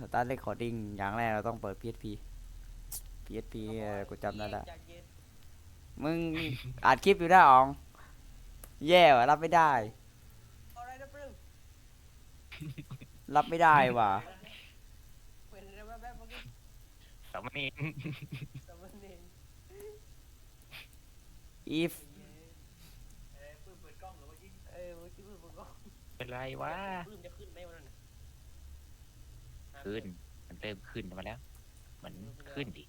สตาร์ทเรคคอร์ดิ้งอย่างแรกเราต้องเปิด PSP PSP เออกูจำได้ละจากเย็นมึง อัดคลิปอยู่ได้อ๋อง แย่ว่ะรับไม่ได้อะไรนะปรึ้งรับไม่ได้ว่ะเป็นอะไรแบบแบบเมื่อกี้สามเณรสามเณร if เออปรึ้งเปิดกล้องหรือว่ายิงเออเมื่อกี้ปรึ้งเปิดกล้องเป็นไรวะปรึ้งจะขึ้นไหมวันนั้นน่ะ ขึ้น มันเริ่มขึ้นมาแล้ว มันขึ้นดิ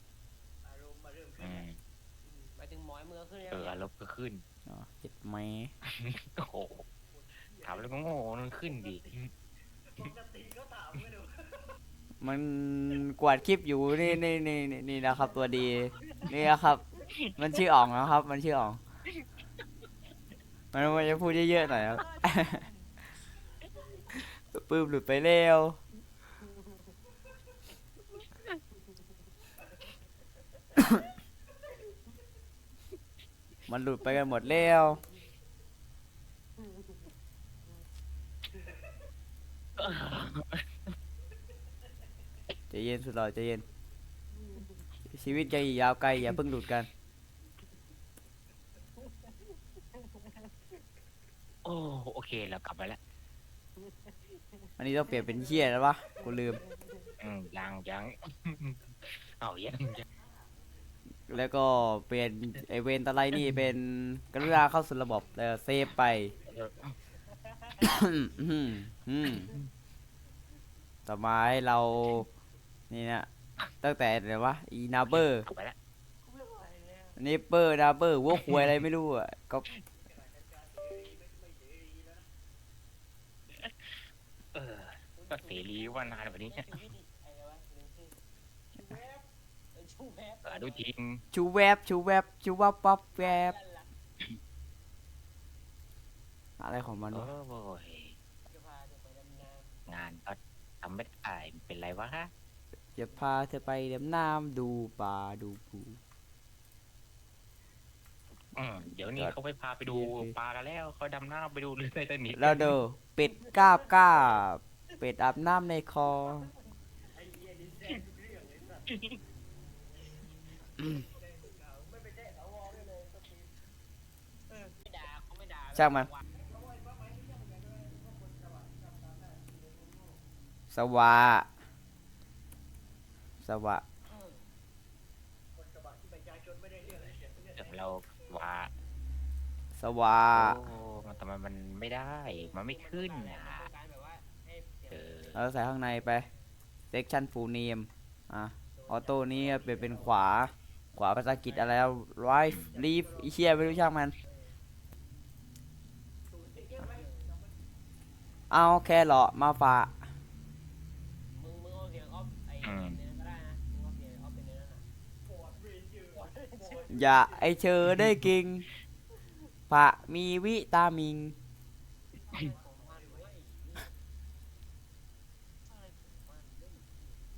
อารมณ์มาเริ่มขึ้นอืมไปถึงหมอยเมืองขึ้นแล้วเอออารมณ์ก็ขึ้นอ๋อเจ็ดไหมโอ้โหถามแล้วก็โง่มันขึ้นดิปกติเขาถามกันดูมันกวาดคลิปอยู่นี่นี่นี่นี่นี่นะครับ ตัวดี นี่นะครับ มันชื่ออ่องนะครับ มันชื่ออ่อง มันมันจะพูดเยอะๆหน่อยครับ ปื้มหลุดไปเร็ว มันหลุดไปกันหมดแล้วใจเย็นสุดหล่อใจเย็น ชีวิตยังอีกยาวไกลอย่าเพิ่งหลุดกัน โอ้โอเคเรากลับมาแล้วอันนี้ต้องเปลี่ยนเป็นเฮียแล้ววะกูลืม อืมยังยัง เอายังยัง แล้วก็เปลี่ยนไอเวนตะไลนี่เป็นกรุณาเข้าสู่ระบบแล้วเซฟไป อืมต่อมาให้เรา นี่นะตั้งแต่ไหนวะอีนาเบอร์ไม่ไหวแล้วนี่เปอร์นาเบอร์วัวควยอะไรไม่รู้อะก็เออก็เสรีว่านานแบบนี้ชีวิตดิอะไรวะลืมชื่อชูแวบเออชูแวบอนุทินชูแวบชูแวบชูวับปับแวบนั่นล่ะอะไรของมันโอ้วะยจะพาเธอไปดำน้งานก็ทำไม่ได้เป็นไรวะฮะจะพาเธอไปดำน้ำดูปลาดูปูอืมเดี๋ยวนี้เขาไปพาไปดูปลากันแล้วเขาดำน้ำไปดูเรือไททานิคแล้วเด้อเป็ดกาบกาบเป็ดอาบน้ำในคลอง ช่างมัน สวะสวะคนกราชนไม่ได้เรื่องอะไรเสียเดี๋ยวเราวาสวะโอ้มันทำไมมันไม่ได้ มันไม่ขึ้นอะเออเราใส่ข้างในไปเซ็กชันฟูเนมอะ ออโต้นี่เปลี่ยนเป็นขวา กว่าภาษาอังกฤษอะไรแล้ว life leave อีเชียไม่รู้ช่างมัน เอาแค่เหรอมาฝาอย่าไอเชอได้กิงฝะมีวิตามิน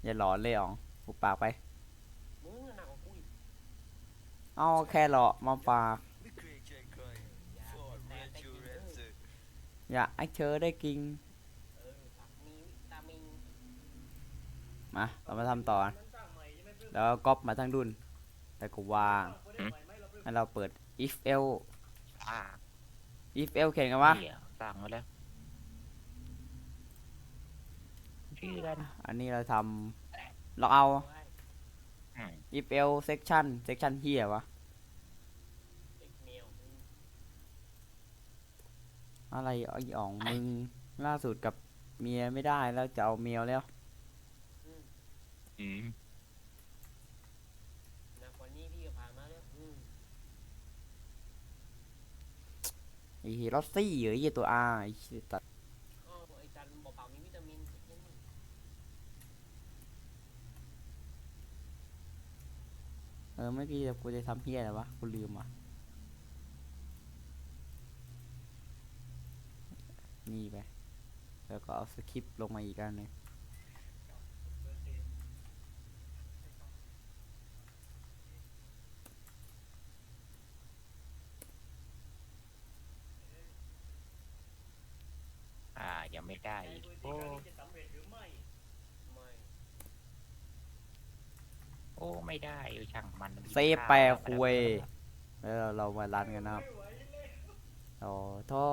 อย่าหลอนเลยอ๋องผูกปากไป มึงน่ะหนักกว่ากูอีก เอาแค่เหรอมาฝากไม่เคยเจอใครอย่าฟอร์ดแต่เรนแต่จูกินเรเอนอเซอร์อย่าไอเชอได้กิงเออผักมีวิตามิน มาเรามาทำต่อมันสร้างใหม่ใช่ไหมเพื่อนแล้วก็ก๊อปมาทั้งดุนแล้วก็วางคนได้ใหม่ไหมเราเพิ่งให้เราเปิด if l อ่า if l เขียนกันวะเดี๋ยวสร้างมาแล้วชื่อกันอันนี้เราทำเราเอา อืม if l section section เฮียวะเด็กแมวมึงอะไรไอ้อ๋องมึงล่าสุดกับเมียไม่ได้แล้วจะเอาเมียแล้ว อืมอืมหนักกว่านี้พี่ก็ผ่านมาแล้วอืมไอ้ลอสซี่เหรอไอ้เหี้ยตัว R ไอ้เหี้ยตัด อ้าวไอ้จันบอกเปล่ามีวิตามินไอ้เหี้ยนี่ เออเมื่อกี้กูจะทำเฮียอะไรวะกูลืมว่ะนี่ไป แล้วก็เอาสคริปต์ลงมาอีกอันหนึงอ่า ยังไม่ได้อีกโอ้ ไม่ อ้ไม่ได้เออช่างมันเซฟแปรคุยแล้วเรามารันกันนะครับเราท่อ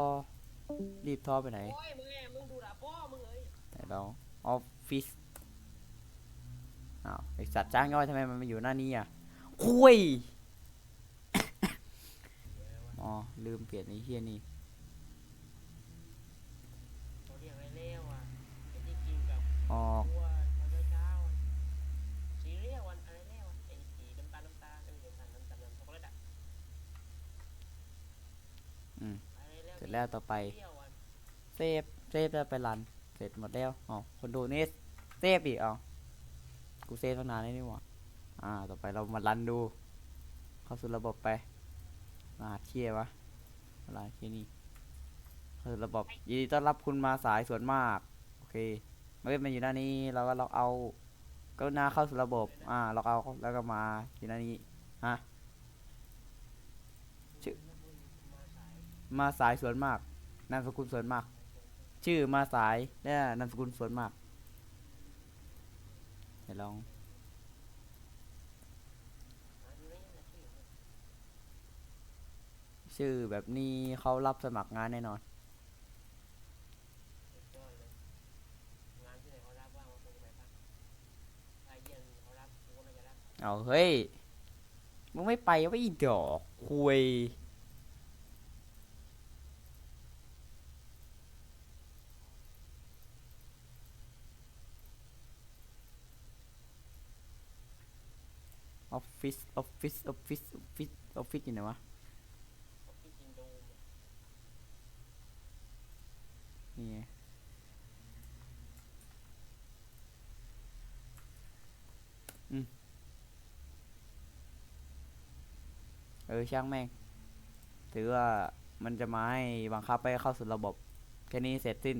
รีบท่อไปไหนโอ้ยมึงแอบมึงดูดาพ่อมึงเอ้ยไหนเราออฟฟิศอ้าวไอสัตว์จ้างย่อยทำไมมันมาอยู่หน้านี้อะคุยอ๋อลืมเปลี่ยนไอ้เฮียนี่เขาเรียกอะไรเร็วอะไอ้ที่กิ อืมเสร็จแล้วต่อไปเซฟเซฟแล้วไปรัน เสร็จหมดแล้วอ๋อคนดูนี่เซฟอีกอ๋อกูเซฟตั้งนานแล้วนี่หว่าอ่า ต่อไปเรามารันดู เข้าสู่ระบบไปรหัสเชี่ยวะรหัสเชี่ยนี่เข้าสู่ระบบยินดีต้อนรับคุณมาสายส่วนมาก โอเคเมื่อมันอยู่หน้านี้เราก็ล็อกเอาก็นาเข้าสู่ระบบ อ่าล็อกเอาแล้วก็มาอยู่หน้านี้ฮะ ชื่อ มาสายส่วนมาก นามสกุลส่วนมาก ชื่อมาสายและนามสกุลส่วนมากเดี๋ยวลองชื่อแบบนี้เขารับสมัครงานแน่นอนสุดยอดเลยไม่ไปไอารับกูก็ไม่เฮ้ย มึงไม่ไปวะอีดอกคุย ออฟฟิศออฟฟิศออฟฟิศออฟฟิศออฟฟิศอยู่ไหนวะเขาพี่จินโดมอะนี่ไงอืมเออช่างแม่ง ถือว่ามันจะมาให้บังคับไปเข้าสู่ระบบ แค่นี้เสร็จสิ้น